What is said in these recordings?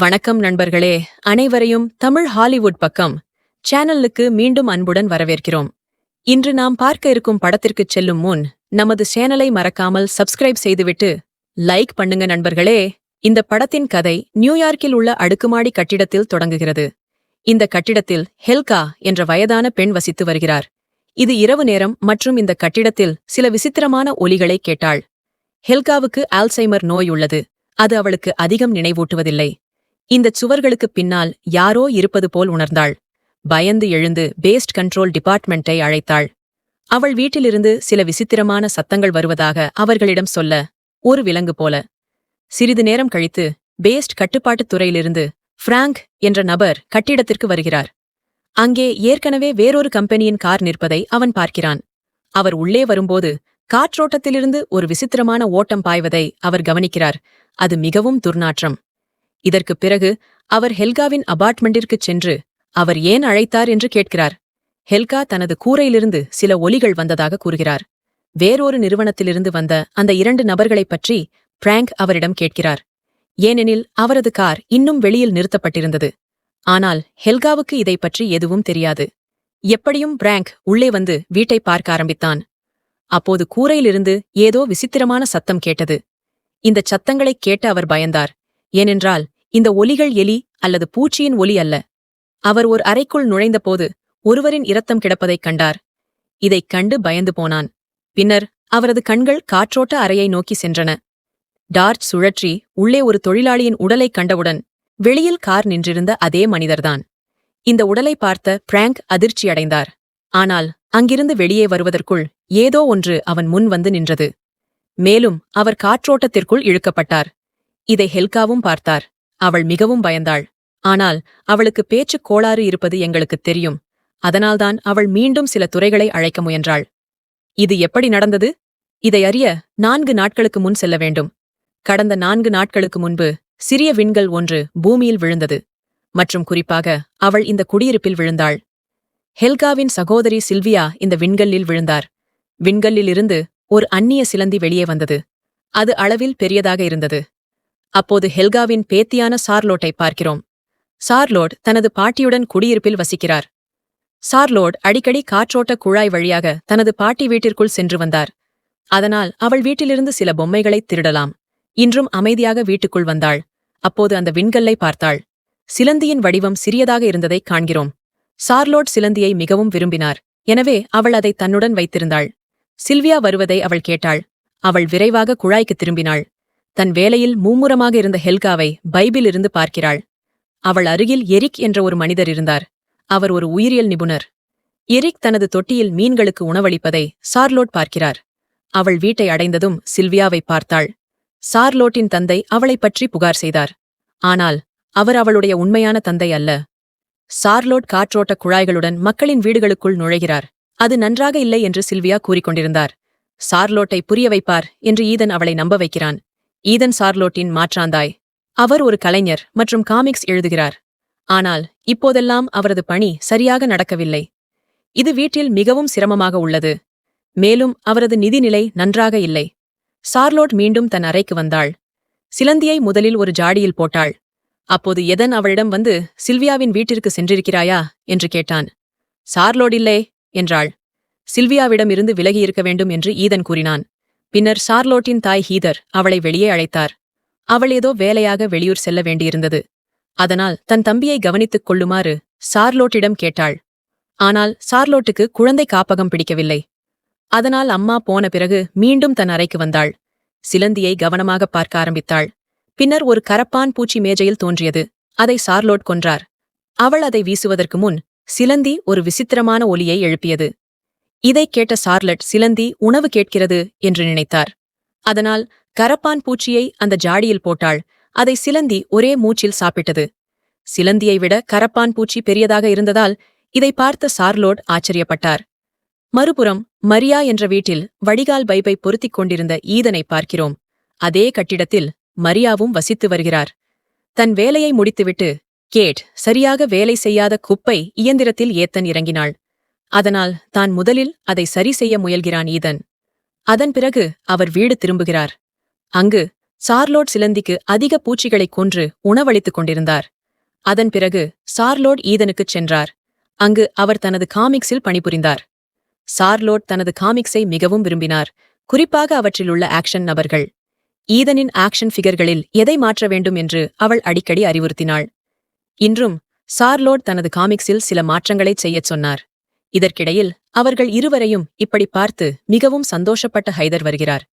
வணக்கம் நண்பர்களே. அனைவரையும் தமிழ் ஹாலிவுட் பக்கம் சேனலுக்கு மீண்டும் அன்புடன் வரவேற்கிறோம். இன்று நாம் பார்க்க இருக்கும் படத்திற்குச் செல்லும் முன் நமது சேனலை மறக்காமல் சப்ஸ்கிரைப் செய்துவிட்டு லைக் பண்ணுங்க நண்பர்களே. இந்த படத்தின் கதை நியூயார்க்கில் உள்ள அடுக்குமாடி கட்டிடத்தில் தொடங்குகிறது. இந்த கட்டிடத்தில் ஹெல்கா என்ற வயதான பெண் வசித்து வருகிறார். இது இரவு நேரம் மற்றும் இந்த கட்டிடத்தில் சில விசித்திரமான ஒலிகளை கேட்டாள். ஹெல்காவுக்கு ஆல்சைமர் நோய் உள்ளது. அது அவளுக்கு அதிகம் நினைவூட்டுவதில்லை. இந்தச் சுவர்களுக்குப் பின்னால் யாரோ இருப்பது போல் உணர்ந்தாள். பயந்து எழுந்து பேஸ்ட் கண்ட்ரோல் டிபார்ட்மெண்ட்டை அழைத்தாள். அவள் வீட்டிலிருந்து சில விசித்திரமான சத்தங்கள் வருவதாக அவர்களிடம் சொல்ல ஒரு விலங்கு போல. சிறிது நேரம் கழித்து பேஸ்ட் கட்டுப்பாட்டுத் துறையிலிருந்து பிராங்க் என்ற நபர் கட்டிடத்திற்கு வருகிறார். அங்கே ஏற்கனவே வேறொரு கம்பெனியின் கார் நிற்பதை அவன் பார்க்கிறான். அவர் உள்ளே வரும்போது காற்றோட்டத்திலிருந்து ஒரு விசித்திரமான ஓட்டம் பாய்வதை அவர் கவனிக்கிறார். அது மிகவும் துர்நாற்றம். இதற்குப் பிறகு அவர் ஹெல்காவின் அபார்ட்மெண்டிற்குச் சென்று அவர் ஏன் அழைத்தார் என்று கேட்கிறார். ஹெல்கா தனது கூரையிலிருந்து சில ஒலிகள் வந்ததாக கூறுகிறார். வேறொரு நிறுவனத்திலிருந்து வந்த அந்த இரண்டு நபர்களைப் பற்றி பிராங்க் அவரிடம் கேட்கிறார். ஏனெனில் அவரது கார் இன்னும் வெளியில் நிறுத்தப்பட்டிருந்தது. ஆனால் ஹெல்காவுக்கு இதை பற்றி எதுவும் தெரியாது. எப்படியும் பிராங்க் உள்ளே வந்து வீட்டை பார்க்க ஆரம்பித்தான். அப்போது கூரையிலிருந்து ஏதோ விசித்திரமான சத்தம் கேட்டது. இந்தச் சத்தங்களைக் கேட்டு அவர் பயந்தார். ஏனென்றால் இந்த ஒலிகள் எலி அல்லது பூச்சியின் ஒலி அல்ல. அவர் ஒரு அறைக்குள் நுழைந்தபோது ஒருவரின் இரத்தம் கிடப்பதைக் கண்டார். இதைக் கண்டு பயந்து போனான். பின்னர் அவரது கண்கள் காற்றோட்ட அறையை நோக்கி சென்றன. டார்ச் சுழற்றி உள்ளே ஒரு தொழிலாளியின் உடலைக் கண்டவுடன் வெளியில் கார் நின்றிருந்த அதே மனிதர்தான். இந்த உடலை பார்த்த பிராங்க் அதிர்ச்சியடைந்தார். ஆனால் அங்கிருந்து வெளியே வருவதற்குள் ஏதோ ஒன்று அவன் முன் வந்து நின்றது. மேலும் அவர் காற்றோட்டத்திற்குள் இழுக்கப்பட்டார். இதை ஹெல்காவும் பார்த்தார். அவள் மிகவும் பயந்தாள். ஆனால் அவளுக்கு பேச்சுக் கோளாறு இருப்பது எங்களுக்குத் தெரியும். அதனால்தான் அவள் மீண்டும் சில துறைகளை அழைக்க முயன்றாள். இது எப்படி நடந்தது? இதை அறிய நான்கு நாட்களுக்கு முன் செல்ல வேண்டும். கடந்த நான்கு நாட்களுக்கு முன்பு சிறிய விண்கள் ஒன்று பூமியில் விழுந்தது. மற்றும் குறிப்பாக அவள் இந்த குடியிருப்பில் விழுந்தாள். ஹெல்காவின் சகோதரி சில்வியா இந்த விண்கல்லில் விழுந்தார். விண்கல்லிலிருந்து ஒரு அந்நிய சிலந்தி வெளியே வந்தது. அது அளவில் பெரியதாக இருந்தது. அப்போது ஹெல்காவின் பேத்தியான சார்லோட்டை பார்க்கிறோம். சார்லோட் தனது பாட்டியுடன் குடியிருப்பில் வசிக்கிறார். சார்லோட் அடிக்கடி காற்றோட்ட குழாய் வழியாக தனது பாட்டி வீட்டிற்குள் சென்று வந்தார். அதனால் அவள் வீட்டிலிருந்து சில பொம்மைகளைத் திருடலாம். இன்றும் அமைதியாக வீட்டுக்குள் வந்தாள். அப்போது அந்த விண்கல்லை பார்த்தாள். சிலந்தியின் வடிவம் சிறியதாக இருந்ததைக் காண்கிறோம். சார்லோட் சிலந்தியை மிகவும் விரும்பினார். எனவே அவள் அதை தன்னுடன் வைத்திருந்தாள். சில்வியா வருவதை அவள் கேட்டாள். அவள் விரைவாக குழாய்க்கு திரும்பினாள். தன் வேலையில் மும்முரமாக இருந்த ஹெல்காவை பைபிலிருந்து பார்க்கிறாள். அவள் அருகில் எரிக் என்ற ஒரு மனிதர் இருந்தார். அவர் ஒரு உயிரியல் நிபுணர். எரிக் தனது தொட்டியில் மீன்களுக்கு உணவளிப்பதை சார்லோட் பார்க்கிறார். அவள் வீட்டை அடைந்ததும் சில்வியாவை பார்த்தாள். சார்லோட்டின் தந்தை அவளைப் பற்றி புகார் செய்தார். ஆனால் அவர் அவளுடைய உண்மையான தந்தை அல்ல. சார்லோட் காற்றோட்ட குழாய்களுடன் மக்களின் வீடுகளுக்குள் நுழைகிறார். அது நன்றாக இல்லை என்று சில்வியா கூறிக்கொண்டிருந்தார். சார்லோட்டை புரிய வைப்பார் என்று ஈதன் அவளை நம்ப வைக்கிறான். ஈதன் சார்லோட்டின் மாற்றாந்தாய். அவர் ஒரு கலைஞர் மற்றும் காமிக்ஸ் எழுதுகிறார். ஆனால் இப்போதெல்லாம் அவரது பணி சரியாக நடக்கவில்லை. இது வீட்டில் மிகவும் சிரமமாக உள்ளது. மேலும் அவரது நிதிநிலை நன்றாக இல்லை. சார்லோட் மீண்டும் தன் அறைக்கு வந்தாள். சிலந்தியை முதலில் ஒரு ஜாடியில் போட்டாள். அப்போது எதன் அவளிடம் வந்து சில்வியாவின் வீட்டிற்கு சென்றிருக்கிறாயா? என்று கேட்டான். சார்லோட் இல்லை என்றாள். சில்வியாவிடம் இருந்து விலகியிருக்க வேண்டும் என்று ஈதன் கூறினான். பின்னர் சார்லோட்டின் தாய் ஹீதர் அவளை வெளியே அழைத்தார். அவள் ஏதோ வேலையாக வெளியூர் செல்ல வேண்டியிருந்தது. அதனால் தன் தம்பியை கவனித்துக் கொள்ளுமாறு சார்லோட்டிடம் கேட்டாள். ஆனால் சார்லோட்டுக்கு குழந்தை காப்பகம் பிடிக்கவில்லை. அதனால் அம்மா போன பிறகு மீண்டும் தன் அறைக்கு வந்தாள். சிலந்தியை கவனமாக பார்க்க ஆரம்பித்தாள். பின்னர் ஒரு கரப்பான் பூச்சி மேஜையில் தோன்றியது. அதை சார்லோட் கொன்றார். அவள் அதை வீசுவதற்கு முன் சிலந்தி ஒரு விசித்திரமான ஒலியை எழுப்பியது. இதைக் கேட்ட சார்லட் சிலந்தி உணவு கேட்கிறது என்று நினைத்தார். அதனால் கரப்பான் பூச்சியை அந்த ஜாடியில் போட்டாள். அதை சிலந்தி ஒரே மூச்சில் சாப்பிட்டது. சிலந்தியை விட கரப்பான் பூச்சி பெரியதாக இருந்ததால் இதை பார்த்த சார்லோட் ஆச்சரியப்பட்டார். மறுபுறம் மரியா என்ற வீட்டில் வடிகால் பைபை பொருத்திக் கொண்டிருந்த ஈதனை பார்க்கிறோம். அதே கட்டிடத்தில் மரியாவும் வசித்து வருகிறார். தன் வேலையை முடித்துவிட்டு கேட் சரியாக வேலை செய்யாத குப்பை இயந்திரத்தில் ஏத்தன் இறங்கினாள். அதனால் தான் முதலில் அதை சரி செய்ய முயல்கிறான் ஈதன். அதன் பிறகு அவர் வீடு திரும்புகிறார். அங்கு சார்லோட் சிலந்திக்கு அதிக பூச்சிகளைக் கொன்று உணவளித்துக் கொண்டிருந்தார். அதன் பிறகு சார்லோட் ஈதனுக்குச் சென்றார். அங்கு அவர் தனது காமிக்ஸில் பணிபுரிந்தார். சார்லோட் தனது காமிக்ஸை மிகவும் விரும்பினார். குறிப்பாக அவற்றிலுள்ள ஆக்ஷன் நபர்கள். ஈதனின் ஆக்ஷன் ஃபிகர்களில் எதை மாற்ற வேண்டும் என்று அவள் அடிக்கடி அறிவுறுத்தினாள். இன்றும் சார்லோட் தனது காமிக்ஸில் சில மாற்றங்களைச் செய்யச் சொன்னார். இதற்கிடையில் அவர்கள் இருவரையும் இப்படி பார்த்து மிகவும் சந்தோஷப்பட்ட ஹைதர் வருகிறார்.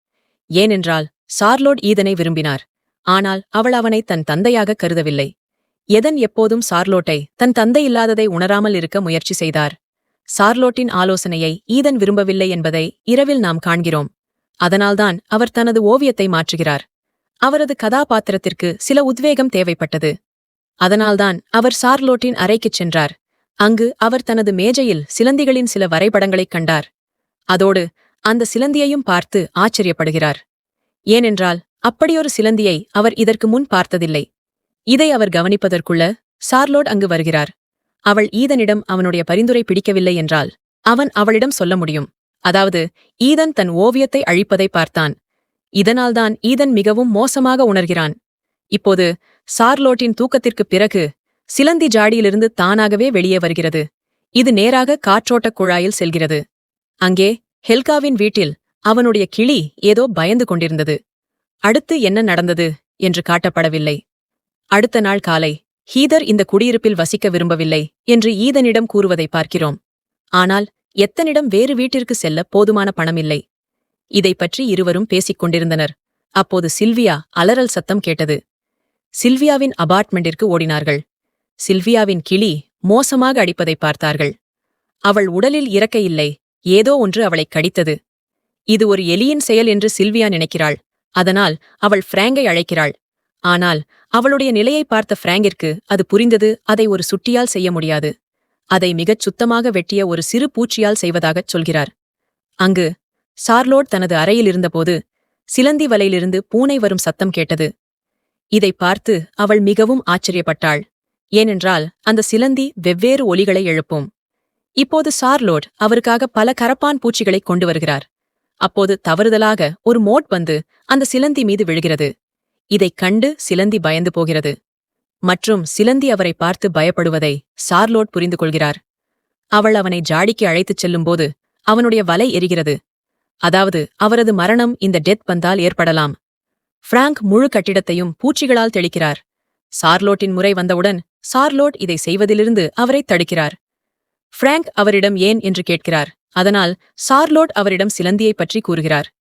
ஏனென்றால் சார்லோட் ஈதனை விரும்பினார். ஆனால் அவள் அவனை தன் தந்தையாக கருதவில்லை. எதன் எப்போதும் சார்லோட்டை தன் தந்தை இல்லாததை உணராமல் இருக்க முயற்சி செய்தார். சார்லோட்டின் ஆலோசனையை ஈதன் விரும்பவில்லை என்பதை இரவில் நாம் காண்கிறோம். அதனால்தான் அவர் தனது ஓவியத்தை மாற்றுகிறார். அவரது கதாபாத்திரத்திற்கு சில உத்வேகம் தேவைப்பட்டது. அதனால்தான் அவர் சார்லோட்டின் அறைக்குச் சென்றார். அங்கு அவர் தனது மேஜையில் சிலந்திகளின் சில வரைபடங்களைக் கண்டார். அதோடு அந்த சிலந்தியையும் பார்த்து ஆச்சரியப்படுகிறார். ஏனென்றால் அப்படியொரு சிலந்தியை அவர் இதற்கு முன் பார்த்ததில்லை. இதை அவர் கவனிப்பதற்குள்ள சார்லோட் அங்கு வருகிறார். அவள் ஈதனிடம் அவனுடைய பரிந்துரை பிடிக்கவில்லை என்றால் அவன் அவளிடம் சொல்ல முடியும். அதாவது ஈதன் தன் ஓவியத்தை அழிப்பதை பார்த்தான். இதனால்தான் ஈதன் மிகவும் மோசமாக உணர்கிறான். இப்போது சார்லோட்டின் தூக்கத்திற்குப் பிறகு சிலந்தி ஜாடியிலிருந்து தானாகவே வெளியே வருகிறது. இது நேராக காற்றோட்டக் குழாயில் செல்கிறது. அங்கே ஹெல்காவின் வீட்டில் அவனுடைய கிளி ஏதோ பயந்து கொண்டிருந்தது. அடுத்து என்ன நடந்தது என்று காட்டப்படவில்லை. அடுத்த நாள் காலை ஹீதர் இந்த குடியிருப்பில் வசிக்க விரும்பவில்லை என்று ஈதனிடம் கூறுவதை பார்க்கிறோம். ஆனால் எத்தனிடம் வேறு வீட்டிற்கு செல்ல போதுமான பணமில்லை. இதை பற்றி இருவரும் பேசிக் கொண்டிருந்தனர். அப்போது சில்வியா அலறல் சத்தம் கேட்டது. சில்வியாவின் அபார்ட்மெண்டிற்கு ஓடினார்கள். சில்வியாவின் கிளி மோசமாக அடிப்பதை பார்த்தார்கள். அவள் உடலில் இறக்க இல்லை ஏதோ ஒன்று அவளைக் கடித்தது. இது ஒரு எலியின் செயல் என்று சில்வியா நினைக்கிறாள். அதனால் அவள் ஃப்ராங்கை அழைக்கிறாள். ஆனால் அவளுடைய நிலையை பார்த்த ஃப்ராங்கிற்கு அது புரிந்தது அதை ஒரு சுட்டியால் செய்ய முடியாது. அதை மிகச் சுத்தமாக வெட்டிய ஒரு சிறு பூச்சியால் செய்வதாகச் சொல்கிறார். அங்கு சார்லோட் தனது அறையில் இருந்தபோது சிலந்தி வலையிலிருந்து பூனை வரும் சத்தம் கேட்டது. இதை பார்த்து அவள் மிகவும் ஆச்சரியப்பட்டாள். ஏனென்றால் அந்த சிலந்தி வெவ்வேறு ஒலிகளை எழுப்பும். இப்போது சார்லோட் அவருக்காக பல கரப்பான் பூச்சிகளை கொண்டு வருகிறார் அப்போது தவறுதலாக ஒரு மோட் வந்து அந்த சிலந்தி மீது விழுகிறது. இதைக் கண்டு சிலந்தி பயந்து போகிறது. மற்றும் சிலந்தி அவரை பார்த்து பயப்படுவதை சார்லோட் புரிந்து கொள்கிறார். அவள் அவனை ஜாடிக்கு அழைத்துச் செல்லும்போது அவனுடைய வலை எரிகிறது. அதாவது அவரது மரணம் இந்த டெத் பந்தால் ஏற்படலாம். பிராங்க் முழு கட்டிடத்தையும் பூச்சிகளால் தெளிக்கிறார். சார்லோட்டின் முறை வந்தவுடன் சார்லோட் இதை செய்வதிலிருந்து அவரை தடுக்கிறார். பிராங்க் அவரிடம் ஏன்? என்று கேட்கிறார். அதனால் சார்லோட் அவரிடம் சிலந்தியைப் பற்றி கூறுகிறார்.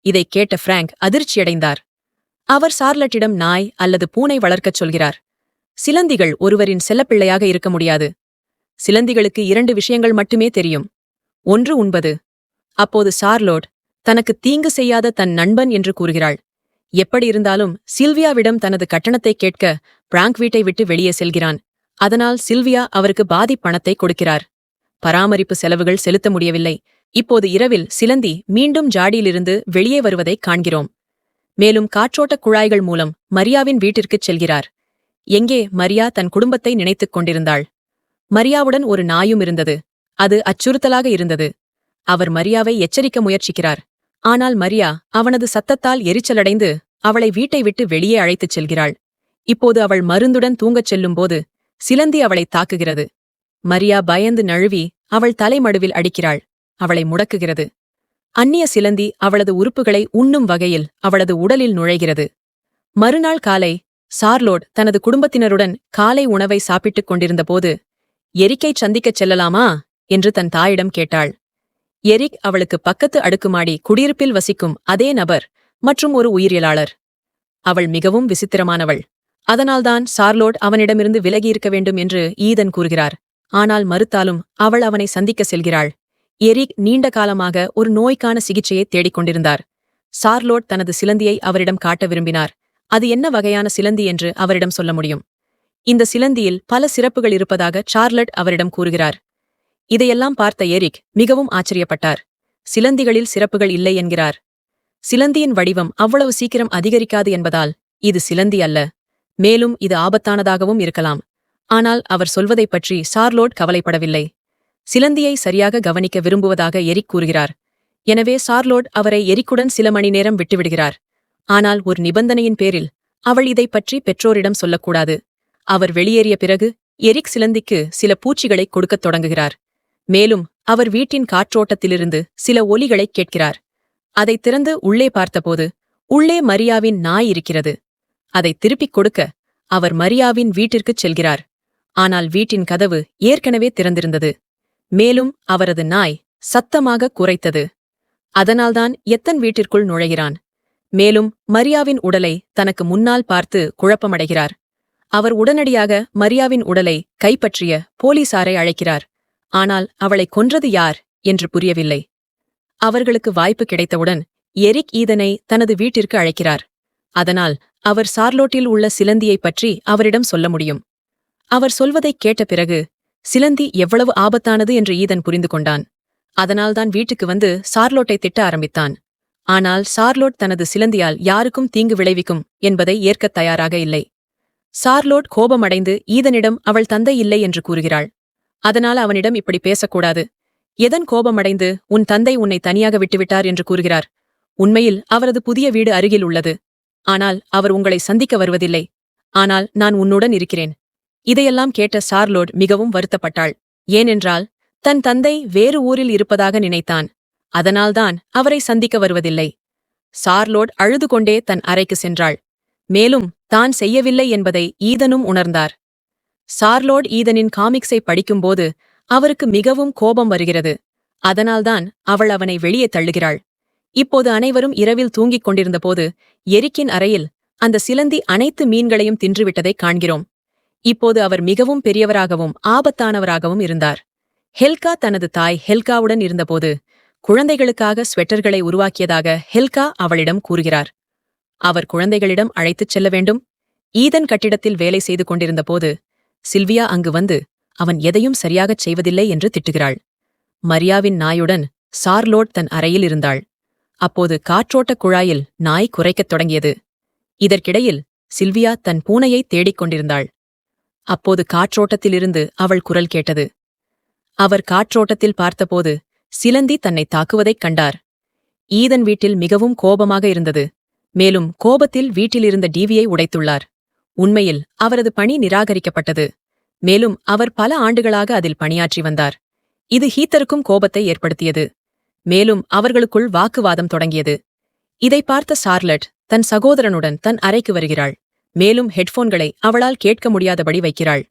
இதைக் கேட்ட பிராங்க் அதிர்ச்சியடைந்தார். அவர் சார்லட்டிடம் நாய் அல்லது பூனை வளர்க்கச் சொல்கிறார். சிலந்திகள் ஒருவரின் செல்லப்பிள்ளையாக இருக்க முடியாது. சிலந்திகளுக்கு இரண்டு விஷயங்கள் மட்டுமே தெரியும். ஒன்று உண்பது. அப்போது சார்லோட் தனக்கு தீங்கு செய்யாத தன் நண்பன் என்று கூறுகிறாள். எப்படி இருந்தாலும் சில்வியாவிடம் தனது கட்டணத்தை கேட்க பிராங்க் வீட்டை விட்டு வெளியே செல்கிறான். அதனால் சில்வியா அவருக்கு பாதி பணத்தை கொடுக்கிறார். பராமரிப்பு செலவுகள் செலுத்த முடியவில்லை. இப்போது இரவில் சிலந்தி மீண்டும் ஜாடியிலிருந்து வெளியே வருவதைக் காண்கிறோம். மேலும் காற்றோட்டக் குழாய்கள் மூலம் மரியாவின் வீட்டிற்குச் செல்கிறார். எங்கே மரியா தன் குடும்பத்தை நினைத்துக் கொண்டிருந்தாள். மரியாவுடன் ஒரு நாயும் இருந்தது. அது அச்சுறுத்தலாக இருந்தது. அவர் மரியாவை எச்சரிக்க முயற்சிக்கிறார். ஆனால் மரியா அவனது சத்தத்தால் எரிச்சலடைந்து அவளை வீட்டை விட்டு வெளியே அழைத்துச் செல்கிறாள். இப்போது அவள் மருந்துடன் தூங்கச் செல்லும்போது சிலந்தி அவளை தாக்குகிறது. மரியா பயந்து நழுவி அவள் தலைமடுவில் அடிக்கிறாள். அவளை முடக்குகிறது. அந்நிய சிலந்தி அவளது உறுப்புகளை உண்ணும் வகையில் அவளது உடலில் நுழைகிறது. மறுநாள் காலை சார்லோட் தனது குடும்பத்தினருடன் காலை உணவை சாப்பிட்டுக் கொண்டிருந்தபோது எரிக்கை சந்திக்கச் செல்லலாமா? என்று தன் தாயிடம் கேட்டாள். எரிக் அவளுக்கு பக்கத்து அடுக்குமாடி குடியிருப்பில் வசிக்கும் அதே நபர் மற்றும் ஒரு உயிரியலாளர். அவள் மிகவும் விசித்திரமானவள். அதனால்தான் சார்லோட் அவனிடமிருந்து விலகியிருக்க வேண்டும் என்று ஈதன் கூறுகிறார். ஆனால் மறுத்தாலும் அவள் அவனை சந்திக்க செல்கிறாள். எரிக் நீண்ட காலமாக ஒரு நோய்க்கான சிகிச்சையை தேடிக் கொண்டிருந்தார். சார்லோட் தனது சிலந்தியை அவரிடம் காட்ட விரும்பினார். அது என்ன வகையான சிலந்தி என்று அவரிடம் சொல்ல முடியும். இந்த சிலந்தியில் பல சிறப்புகள் இருப்பதாக சார்லட் அவரிடம் கூறுகிறார். இதையெல்லாம் பார்த்த எரிக் மிகவும் ஆச்சரியப்பட்டார். சிலந்திகளில் சிறப்புகள் இல்லை என்கிறார். சிலந்தியின் வடிவம் அவ்வளவு சீக்கிரம் அதிகரிக்காது என்பதால் இது சிலந்தி அல்ல. மேலும் இது ஆபத்தானதாகவும் இருக்கலாம். ஆனால் அவர் சொல்வதைப் பற்றி சார்லோட் கவலைப்படவில்லை. சிலந்தியை சரியாக கவனிக்க விரும்புவதாக எரிக் கூறுகிறார். எனவே சார்லோட் அவரை எரிக்குடன் சில மணி நேரம் விட்டுவிடுகிறார். ஆனால் ஒரு நிபந்தனையின் பேரில் அவள் இதைப் பற்றி பெற்றோரிடம் சொல்லக்கூடாது. அவர் வெளியேறிய பிறகு எரிக் சிலந்திக்கு சில பூச்சிகளைக் கொடுக்கத் தொடங்குகிறார். மேலும் அவர் வீட்டின் காற்றோட்டத்திலிருந்து சில ஒலிகளைக் கேட்கிறார். அதைத் திறந்து உள்ளே பார்த்தபோது உள்ளே மரியாவின் நாய் இருக்கிறது. அதை திருப்பிக் கொடுக்க அவர் மரியாவின் வீட்டிற்குச் செல்கிறார். ஆனால் வீட்டின் கதவு ஏற்கனவே திறந்திருந்தது. மேலும் அவரது நாய் சத்தமாக குறைத்தது. அதனால்தான் எத்தன் வீட்டிற்குள் நுழைகிறான்? மேலும் மரியாவின் உடலை தனக்கு முன்னால் பார்த்து குழப்பமடைகிறார். அவர் உடனடியாக மரியாவின் உடலை கைப்பற்றிய போலீசாரை அழைக்கிறார். ஆனால் அவளை கொன்றது யார் என்று புரியவில்லை. அவர்களுக்கு வாய்ப்பு கிடைத்தவுடன் எரிக் ஈதனை தனது வீட்டிற்கு அழைக்கிறார். அதனால் அவர் சார்லோட்டில் உள்ள சிலந்தியைப் பற்றி அவரிடம் சொல்ல முடியும். அவர் சொல்வதைக் கேட்ட பிறகு சிலந்தி எவ்வளவு ஆபத்தானது என்று ஈதன் புரிந்து கொண்டான். அதனால்தான் வீட்டுக்கு வந்து சார்லோட்டை திட்ட ஆரம்பித்தான். ஆனால் சார்லோட் தனது சிலந்தியால் யாருக்கும் தீங்கு விளைவிக்கும் என்பதை ஏற்கத் தயாராக இல்லை. சார்லோட் கோபமடைந்து ஈதனிடம் அவள் தந்தை இல்லை என்று கூறுகிறாள். அதனால் அவனிடம் இப்படி பேசக்கூடாது. எதன் கோபமடைந்து உன் தந்தை உன்னை தனியாக விட்டுவிட்டார் என்று கூறுகிறார்? உண்மையில் அவரது புதிய வீடு அருகில் உள்ளது. ஆனால் அவர் உங்களை சந்திக்க வருவதில்லை. ஆனால் நான் உன்னுடன் இருக்கிறேன். இதையெல்லாம் கேட்ட சார்லோட் மிகவும் வருத்தப்பட்டாள். ஏனென்றால் தன் தந்தை வேறு ஊரில் இருப்பதாக நினைத்தான். அதனால்தான் அவரை சந்திக்க வருவதில்லை. சார்லோட் அழுது கொண்டே தன் அறைக்கு சென்றாள். மேலும் தான் செய்யவில்லை என்பதை ஈதனும் உணர்ந்தார். சார்லோட் ஈதனின் காமிக்ஸை படிக்கும்போது அவருக்கு மிகவும் கோபம் வருகிறது. அதனால்தான் அவள் அவனை வெளியே தள்ளுகிறாள். இப்போது அனைவரும் இரவில் தூங்கிக் கொண்டிருந்தபோது எரிக்கின் அறையில் அந்த சிலந்தி அனைத்து மீன்களையும் தின்றுவிட்டதைக் காண்கிறோம். இப்போது அவர் மிகவும் பெரியவராகவும் ஆபத்தானவராகவும் இருந்தார். ஹெல்கா தனது தாய் ஹெல்காவுடன் இருந்தபோது குழந்தைகளுக்காக ஸ்வெட்டர்களை உருவாக்கியதாக ஹெல்கா அவளிடம் கூறுகிறார். அவர் குழந்தைகளிடம் அழைத்துச் செல்ல வேண்டும். ஈதன் கட்டிடத்தில் வேலை செய்து கொண்டிருந்தபோது சில்வியா அங்கு வந்து அவன் எதையும் சரியாகச் செய்வதில்லை என்று திட்டுகிறாள். மரியாவின் நாயுடன் சார்லோட் தன் அறையில் இருந்தாள். அப்போது காற்றோட்டக் குழாயில் நாய் குறைக்கத் தொடங்கியது. இதற்கிடையில் சில்வியா தன் பூனையைத் தேடிக் கொண்டிருந்தாள். அப்போது காற்றோட்டத்திலிருந்து அவள் குரல் கேட்டது. அவர் காற்றோட்டத்தில் பார்த்தபோது சிலந்தி தன்னை தாக்குவதைக் கண்டார். ஈதன் வீட்டில் மிகவும் கோபமாக இருந்தது. மேலும் கோபத்தில் வீட்டிலிருந்த டிவியை உடைத்துள்ளார். உண்மையில் அவரது பணி நிராகரிக்கப்பட்டது. மேலும் அவர் பல ஆண்டுகளாக அதில் பணியாற்றி வந்தார். இது ஹீத்தருக்கும் கோபத்தை ஏற்படுத்தியது. மேலும் அவர்களுக்குள் வாக்குவாதம் தொடங்கியது. இதை பார்த்த சார்லட் தன் சகோதரனுடன் தன் அறைக்கு வருகிறாள். மேலும் ஹெட்போன்களை அவளால் கேட்க முடியாதபடி வைக்கிறாள்.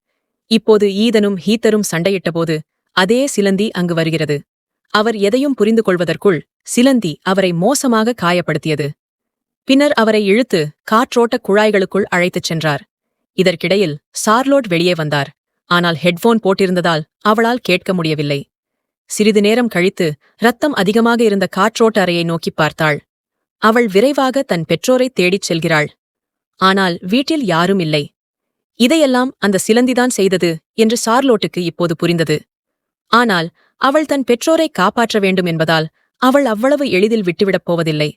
இப்போது ஈதனும் ஹீத்தரும் சண்டையிட்டபோது அதே சிலந்தி அங்கு வருகிறது. அவர் எதையும் புரிந்து கொள்வதற்குள் சிலந்தி அவரை மோசமாக காயப்படுத்தியது. பின்னர் அவரை இழுத்து காற்றோட்டக் குழாய்களுக்குள் அழைத்துச் சென்றார். இதற்கிடையில் சார்லோட் வெளியே வந்தார். ஆனால் ஹெட்போன் போட்டிருந்ததால் அவளால் கேட்க முடியவில்லை. சிறிது நேரம் கழித்து ரத்தம் அதிகமாக இருந்த காற்றோட்ட அறையை நோக்கிப் பார்த்தாள். அவள் விரைவாக தன் பெற்றோரை தேடிச் செல்கிறாள். ஆனால் வீட்டில் யாரும் இல்லை. இதையெல்லாம் அந்த சிலந்திதான் செய்தது என்று சார்லோட்டுக்கு இப்போது புரிந்தது. ஆனால் அவள் தன் பெற்றோரை காப்பாற்ற வேண்டும் என்பதால் அவள் அவ்வளவு எளிதில் விட்டுவிடப் போவதில்லை.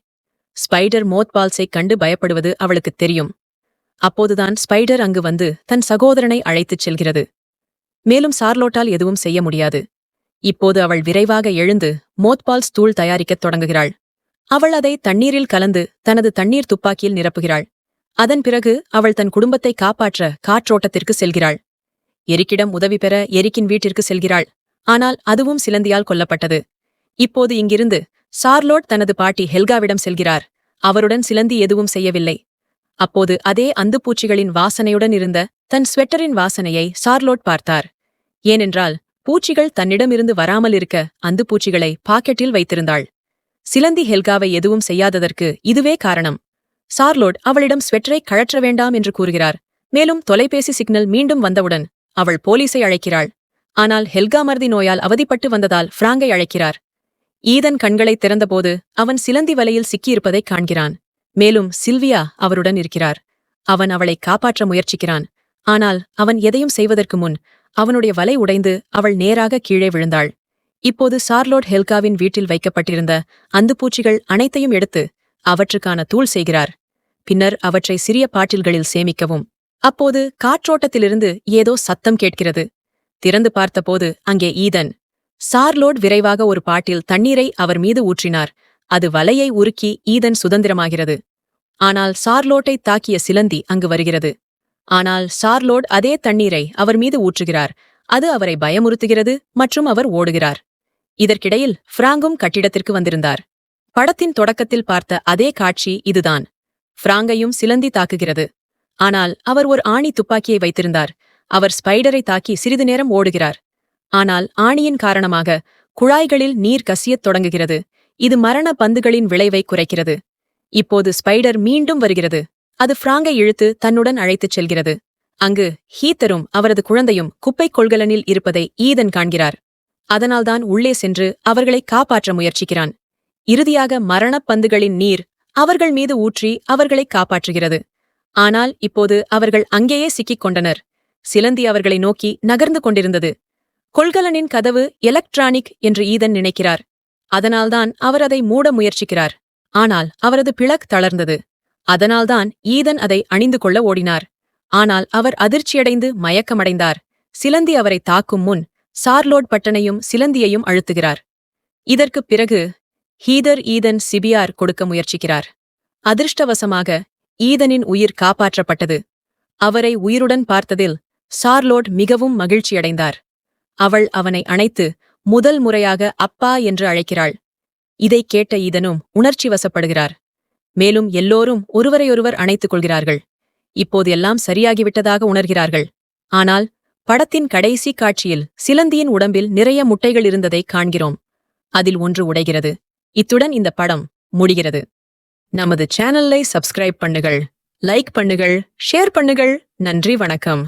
ஸ்பைடர் மோத்பால்ஸை கண்டு பயப்படுவது அவளுக்கு தெரியும். அப்போதுதான் ஸ்பைடர் அங்கு வந்து தன் சகோதரனை அழைத்துச் செல்கிறது. மேலும் சார்லோட்டால் எதுவும் செய்ய முடியாது. இப்போது அவள் விரைவாக எழுந்து மோத்பால்ஸ் தூள் தயாரிக்கத் தொடங்குகிறாள். அவள் அதை தண்ணீரில் கலந்து தனது தண்ணீர் துப்பாக்கியில் நிரப்புகிறாள். அதன் பிறகு அவள் தன் குடும்பத்தை காப்பாற்ற காற்றோட்டத்திற்கு செல்கிறாள். எரிக்கிடம் உதவி பெற எரிக்கின் வீட்டிற்கு செல்கிறாள். ஆனால் அதுவும் சிலந்தியால் கொல்லப்பட்டது. இப்போது இங்கிருந்து சார்லோட் தனது பாட்டி ஹெல்காவிடம் செல்கிறார். அவருடன் சிலந்தி எதுவும் செய்யவில்லை. அப்போது அதே அந்துப்பூச்சிகளின் வாசனையுடன் இருந்த தன் ஸ்வெட்டரின் வாசனையை சார்லோட் பார்த்தார். ஏனென்றால் பூச்சிகள் தன்னிடமிருந்து வராமல் இருக்க அந்துப்பூச்சிகளை பாக்கெட்டில் வைத்திருந்தாள். சிலந்தி ஹெல்காவை எதுவும் செய்யாததற்கு இதுவே காரணம். சார்லோட் அவளிடம் ஸ்வெட்டரை கழற்ற வேண்டாம் என்று கூறுகிறார். மேலும் தொலைபேசி சிக்னல் மீண்டும் வந்தவுடன் அவள் போலீஸை அழைக்கிறாள். ஆனால் ஹெல்கா மருதி நோயால் அவதிப்பட்டு வந்ததால் ஃப்ராங்கை அழைக்கிறார். ஈதன் கண்களைத் திறந்தபோது அவன் சிலந்தி வலையில் சிக்கியிருப்பதைக் காண்கிறான். மேலும் சில்வியா அவருடன் இருக்கிறார். அவன் அவளை காப்பாற்ற முயற்சிக்கிறான். ஆனால் அவன் எதையும் செய்வதற்கு முன் அவனுடைய வலை உடைந்து அவள் நேராக கீழே விழுந்தாள். இப்போது சார்லோட் ஹெல்காவின் வீட்டில் வைக்கப்பட்டிருந்த அந்துப்பூச்சிகள் அனைத்தையும் எடுத்து அவற்றுக்கான தூள் செய்கிறார். பின்னர் அவற்றை சிறிய பாட்டில்களில் சேமிக்கவும். அப்போது காற்றோட்டத்திலிருந்து ஏதோ சத்தம் கேட்கிறது. திறந்து பார்த்தபோது அங்கே ஈதன் சார்லோட் விரைவாக ஒரு பாட்டில் தண்ணீரை அவர் மீது ஊற்றினார். அது வலையை உருக்கி ஈதன் சுதந்திரமாகிறது. ஆனால் சார்லோட்டை தாக்கிய சிலந்தி அங்கு வருகிறது. ஆனால் சார்லோட் அதே தண்ணீரை அவர் மீது ஊற்றுகிறார். அது அவரை பயமுறுத்துகிறது மற்றும் அவர் ஓடுகிறார். இதற்கிடையில் பிராங்கும் கட்டிடத்திற்கு வந்திருந்தார். படத்தின் தொடக்கத்தில் பார்த்த அதே காட்சி இதுதான். பிராங்கையும் சிலந்தி தாக்குகிறது. ஆனால் அவர் ஒரு ஆணி துப்பாக்கியை வைத்திருந்தார். அவர் ஸ்பைடரை தாக்கி சிறிது நேரம் ஓடுகிறார். ஆனால் ஆணியின் காரணமாக குழாய்களில் நீர் கசியத் தொடங்குகிறது. இது மரண பந்துகளின் விளைவை குறைக்கிறது. இப்போது ஸ்பைடர் மீண்டும் வருகிறது. அது பிராங்கை இழுத்து தன்னுடன் அழைத்துச் செல்கிறது. அங்கு ஹீத்தரும் அவரது குழந்தையும் குப்பைக் கொள்கலனில் இருப்பதை ஈதன் காண்கிறார். அதனால்தான் உள்ளே சென்று அவர்களை காப்பாற்ற முயற்சிக்கிறான். இறுதியாக மரணப் பந்துகளின் நீர் அவர்கள் மீது ஊற்றி அவர்களை காப்பாற்றுகிறது. ஆனால் இப்போது அவர்கள் அங்கேயே சிக்கிக் கொண்டனர். சிலந்தி அவர்களை நோக்கி நகர்ந்து கொண்டிருந்தது. கொள்கலனின் கதவு எலக்ட்ரானிக் என்று ஈதன் நினைக்கிறார். அதனால்தான் அவர் அதை மூட முயற்சிக்கிறார். ஆனால் அவரது பிளக் தளர்ந்தது. அதனால்தான் ஈதன் அதை அணிந்து கொள்ள ஓடினார். ஆனால் அவர் அதிர்ச்சியடைந்து மயக்கமடைந்தார். சிலந்தி அவரை தாக்கும் முன் சார்லோட் பட்டனையும் சிலந்தியையும் அழுத்துகிறார். இதற்குப் பிறகு ஹீதர் ஈதன் சிபியார் கொடுக்க முயற்சிக்கிறார். அதிர்ஷ்டவசமாக ஈதனின் உயிர் காப்பாற்றப்பட்டது. அவரை உயிருடன் பார்த்ததில் சார்லோட் மிகவும் மகிழ்ச்சியடைந்தார். அவள் அவனை அணைத்து முதல் முறையாக அப்பா என்று அழைக்கிறாள். இதைக் கேட்ட ஈதனும் உணர்ச்சி வசப்படுகிறார். மேலும் எல்லோரும் ஒருவரையொருவர் அணைத்துக் கொள்கிறார்கள். இப்போது எல்லாம் சரியாகிவிட்டதாக உணர்கிறார்கள். ஆனால் படத்தின் கடைசி காட்சியில் சிலந்தியின் உடம்பில் நிறைய முட்டைகள் இருந்ததை காண்கிறோம். அதில் ஒன்று உடைகிறது. இத்துடன் இந்த படம் முடிகிறது. நமது சேனலை சப்ஸ்கிரைப் பண்ணுகள் லைக் பண்ணுகள் ஷேர் பண்ணுகள் நன்றி வணக்கம்.